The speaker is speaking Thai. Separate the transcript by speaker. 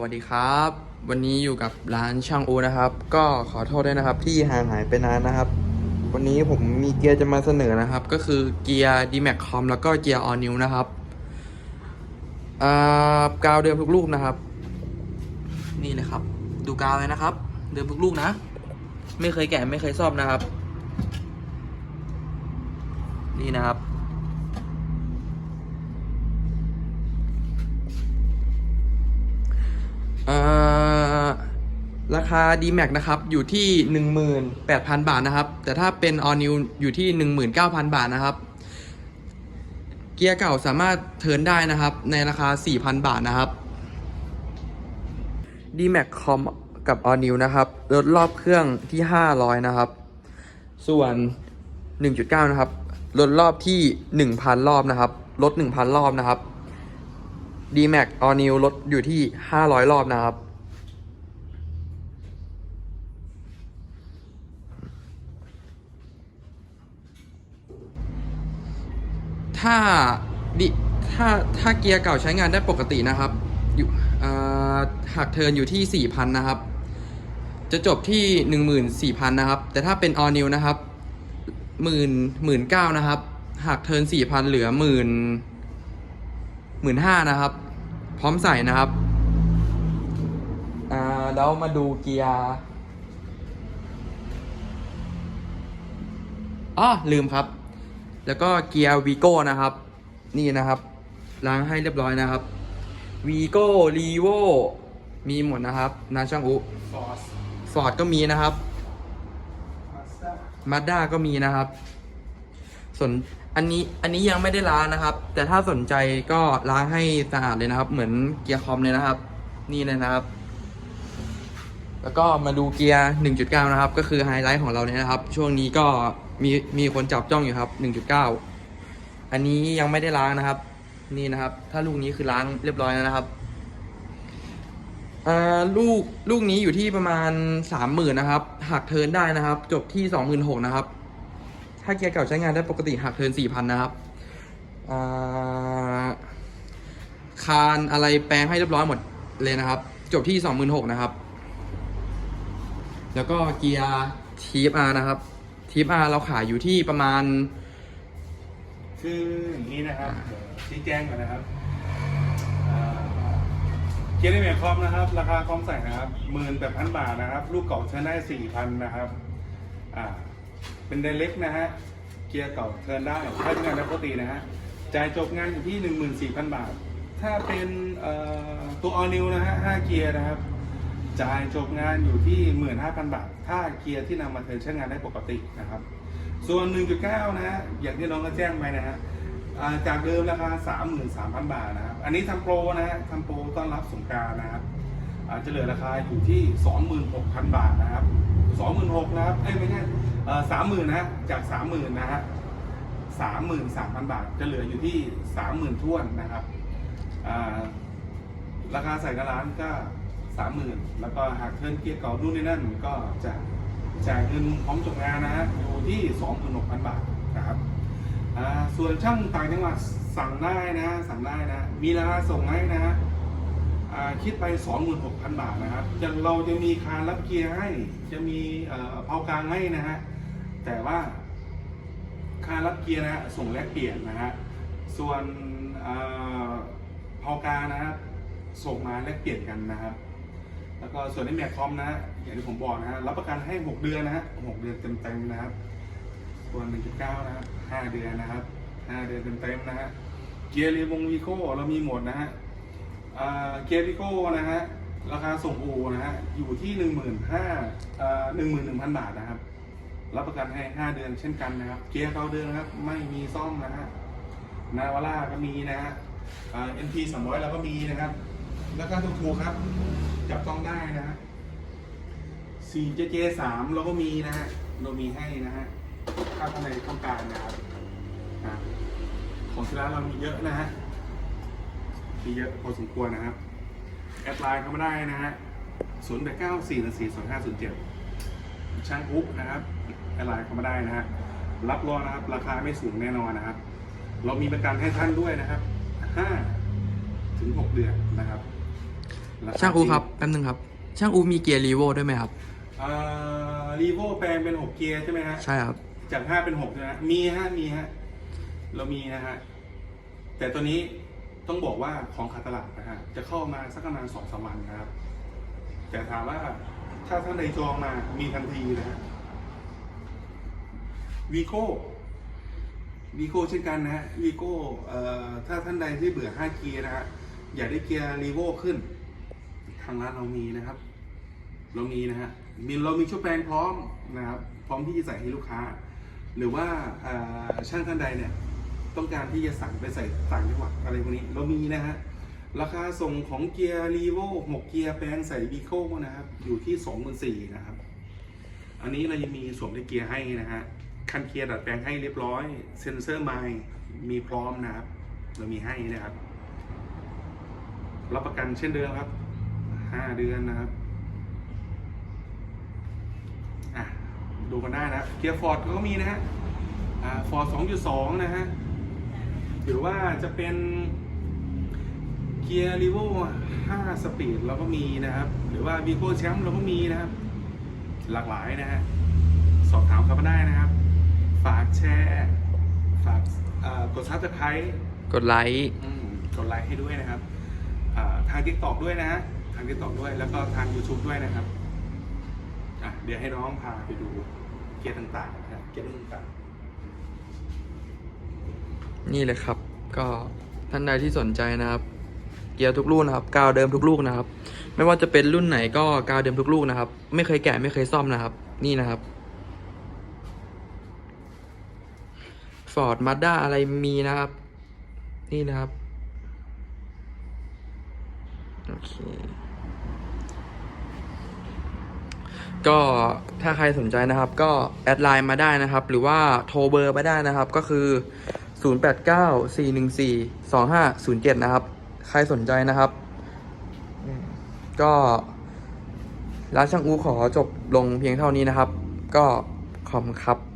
Speaker 1: วัสดีครับ วันนี้อยู่กับร้านช่างอูนะครับ ก็ขอโทษด้วยนะครับ ที่ห่างหายไปนานนะครับ วันนี้ผมมีเกียร์จะมาเสนอนะครับ ก็คือเกียร์ d m a x Com แล้วก็เกียร์ All New นะครับอ่ากาวเดิมทุกลูกนะครับ นี่เลยครับ ดูกาวเลยนะครับ เดิมทุกลูกนะ ไม่เคยแกะไม่เคยซ่อมนะครับ นี่นะครับ เอ่อ ราคา d m a x นะครับ อยู่ที่ 18,000 บาทนะครับ แต่ถ้าเป็น All New อยู่ที่ 19,000 บาทนะครับ เกียร์เก่าสามารถเทิร์นได้นะครับ ในราคา 4,000 บาทนะครับ d m a x Com กับ All New นะครับลดรอบเครื่องที่ 500 นะครับ ส่วน 1.9 นะครับลดรอบที่ 1,000 รอบนะครับ ลด 1,000 รอบนะครับ d m a x All New ลดอยู่ที่ 500 รอบนะครับ ถ้าดิถ้าถ้าเกียร์เก่าใช้งานได้ปกตินะครับอยู่อ่าหักเทินอยู่ที่ 4,000 นะครับ จะจบที่ 14,000 นะครับ แต่ถ้าเป็น All New นะครับหมื่นหมื่นเก้านะครับหักเทิน4,000 เหลือหมื่น หมื่นห้านะครับ พร้อมใส่นะครับ อ่าแล้วมาดูเกียร์อ๋อลืมครับ แล้วก็เกียร์วีโก้นะครับ นี่นะครับ ล้างให้เรียบร้อยนะครับวีโก้รีโวมีหมดนะครับนาช่างอุ
Speaker 2: ฟอร์ส
Speaker 1: ฟอร์ดก็มีนะครับ
Speaker 2: มาสด้า
Speaker 1: มาด้าก็มีนะครับ ส่วนอันนี้อันนี้ยังไม่ได้ล้างนะครับ แต่ถ้าสนใจก็ล้างให้สะอาดเลยนะครับ เหมือนเกียร์คอมเลยนะครับ นี่เลยนะครับ แล้วก็มาดูเกียร์ 1.9 นะครับ ก็คือไฮไลท์ของเราเนี่ยนะครับ ช่วงนี้ก็มีมีคนจับจ้องอยู่ครับ 1.9 อันนี้ยังไม่ได้ล้างนะครับ นี่นะครับ ถ้าลูกนี้คือล้างเรียบร้อยแล้วนะครับลูกลูกนี้อยู่ที่ประมาณ30,000นนะครับหักเทิร์นได้นะครับ จบที่26,000นะครับ ถ้าเกียร์เก่าใช้งานได้ปกติหักเทิร์น4,000นะครับอ่าคานอะไรแปลงให้เรียบร้อยหมดเลยนะครับ จบที่26,000นะครับ แล้วก็เกียร์ทีฟอาร์นะครับทีฟอาร์เราขายอยู่ที่ประมาณ
Speaker 2: คืออย่างนี้นะครับชี้แจงก่อนนะครับเกียร์ในเมคอมนะครับ ราคาคอมใส่นะครับหมื่นแปดพันบาทนะครับ ลูกเก่าใช้ได้สี่พันนะครับ อ่า เป็นไดเล็กนะฮะ เกียร์เก่าเทิร์นได้ถ้าใช้งานได้ปกตินะฮะ จ่ายจบงานอยู่ที่หนึ่งหมื่นสี่พันบาท ถ้าเป็นตัวออนิวนะฮะห้าเกียร์นะครับ จ่ายจบงานอยู่ที่ 15,000 บาท ถ้าเกียร์ที่นำมาเทิร์นใช้งานได้ปกตินะครับ ส่วน 1.9 นะฮะ อย่างที่น้องก็แจ้งไปนะฮะจากเดิมราคา 33,000 บาทนะครับ อันนี้ทำโปรนะฮะทำโปรต้อนรับสงการนะครับอา จจะเหลือราคาอยู่ที่ 26,000 บาทนะครับ26,000นะครับเอ้ยไม่ใช่เอ่อ30,000นะจาก 30,000นะฮะ33,000 บาท จะเหลืออยู่ที่ 30,000ท้วนนะครับราคาใส่กระร้านก็สามหมื่นแล้วก็หากเทินเกียร์เก่านู่นนี่นั่นก็จะจ่ายเงินพร้อมจบงานนะฮะอยู่ที่สองพันหกพันบาทนะครับส่วนช่างต่างจังหวัดสั่งได้นะสั่งได้นะ มีราคาส่งให้นะฮะ คิดไปสองหมื่นหกพันบาทนะครับจะเราจะมีคานรับเกียร์ให้ จะมีเอ่อเผากลางให้นะฮะ แต่ว่าค่ารับเกียร์นะฮะส่งแลกเปลี่ยนนะฮะ ส่วนเอ่อพอกานะฮะส่งมาแลกเปลี่ยนกันนะครับ แล้วก็ส่วนในแมคคอมนะฮะอย่างที่ผมบอกนะฮะรับประกันให้ 6 เดือนนะฮะ6เดือนเต็มๆนะครับ ส่วน 1.9 นะครับ5เดือนนะครับ5เดือนเต็มๆนะฮะ เกียร์รีวงวีโก้เรามีหมดนะฮะ เกียร์วีโก้นะฮะราคาส่งโอนะฮะอยู่ที่1 5 0 0 0อ่นห้า11,000บาทนะครับ รับประกันให้5เดือนเช่นกันนะครับ เกียร์เก้าเดือนนะครับ ไม่มีซ่อมนะฮะนาวาร่าก็มีนะฮะเอ่า NP 300เราก็มีนะครับ แล้วก็ถูกๆครับ จับต้องได้นะฮะ 4JJ 3เจสามเราก็มีนะฮะเรามีให้นะฮะถ้าท่านใดต้องการนะครับของที่ร้านเรามีเยอะนะฮะ มีเยอะพอสมควรนะครับ แอดไลน์เข้ามาได้นะฮะ0 8 9 4 4 2 5 0 7ช่างอุ๊บนะครับ แอดไลน์เข้ามาได้นะฮะ รับรองนะครับ ราคาไม่สูงแน่นอนนะครับ เรามีประกันให้ท่านด้วยนะครับ5ถึง6เดือนนะครับราคา
Speaker 1: ช่างอู
Speaker 2: จง
Speaker 1: ครับแป๊บนึงครับ ช่างอูมีเกียร์รีโวด้วยไหมครับ
Speaker 2: อ่ารีโวแปลงเป็นหกเกียร์ใช่ไหมฮะ
Speaker 1: ใช่ครับ
Speaker 2: จากห้าเป็นหกนะฮะมีฮะมีฮะเรามีนะฮะแต่ตัวนี้ ต้องบอกว่าของขาดตลาดนะฮะจะเข้ามาสักประมาณสองสามวันนะครับ แต่ถามว่าถ้าท่านใดจองมามีทันทีนะฮะวีโก้วีโก้เช่นกันนะฮะวีโก้ถ้าท่านใดที่เบื่อห้าเกียร์นะฮะอยากได้เกียร์รีโวขึ้น ทางร้านเรามีนะครับ เรามีนะฮะมีเรามีชุดแปลงพร้อมนะครับ พร้อมที่จะใส่ให้ลูกค้า หรือว่าช่างท่านใดเนี่ย ต้องการที่จะสั่งไปใส่ต่างจังหวัดอะไรพวกนี้เรามีนะฮะราคาส่งของเกียร์รีโวหกเกียร์แปลงใส่บีโก้นะครับ อยู่ที่สองหมื่นสี่นะครับ อันนี้เรายังมีสวมในเกียร์ให้นะฮะคันเกียร์ดัดแปลงให้เรียบร้อย เซ็นเซอร์ไมล์มีพร้อมนะครับ เรามีให้นะครับ รับประกันเช่นเดิมครับห้าเดือนนะครับอะดูกันได้นะเกียร์ฟอร์ดก็มีนะฮะอ่าฟอร์ดสองจุดสองนะฮะ หรือว่าจะเป็นเกียร์รีโวห้าสปีดเราก็มีนะครับ หรือว่าวีโก้แชมป์เราก็มีนะครับ หลากหลายนะฮะสอบถามเข้ามาได้นะครับ ฝากแชร์ฝากอ่ากดซับสไครต์
Speaker 1: กดไลค์
Speaker 2: อืมกดไลค์ให้ด้วยนะครับอ่าทางทิกตอกด้วยนะฮะทางทิกตอกด้วยแล้วก็ทาง YouTube ด้วยนะครับอะเดี๋ยวให้น้องพาไปดูเกียร์ต่างๆนะครับเกียร์รุ่นต่าง
Speaker 1: นี่เลยครับ ก็ท่านใดที่สนใจนะครับ เกียร์ทุกลูกนะครับกาวเดิมทุกลูกนะครับ ไม่ว่าจะเป็นรุ่นไหนก็กาวเดิมทุกลูกนะครับ ไม่เคยแกะไม่เคยซ่อมนะครับ นี่นะครับฟอร์ดมาด้าอะไรมีนะครับ นี่นะครับโอเคก็ถ้าใครสนใจนะครับ ก็แอดไลน์มาได้นะครับ หรือว่าโทรเบอร์มาได้นะครับก็คือ 0894142507 นะครับ ใครสนใจนะครับ ก็ร้านช่างอูขอจบลงเพียงเท่านี้นะครับ ก็ขอบคุณครับ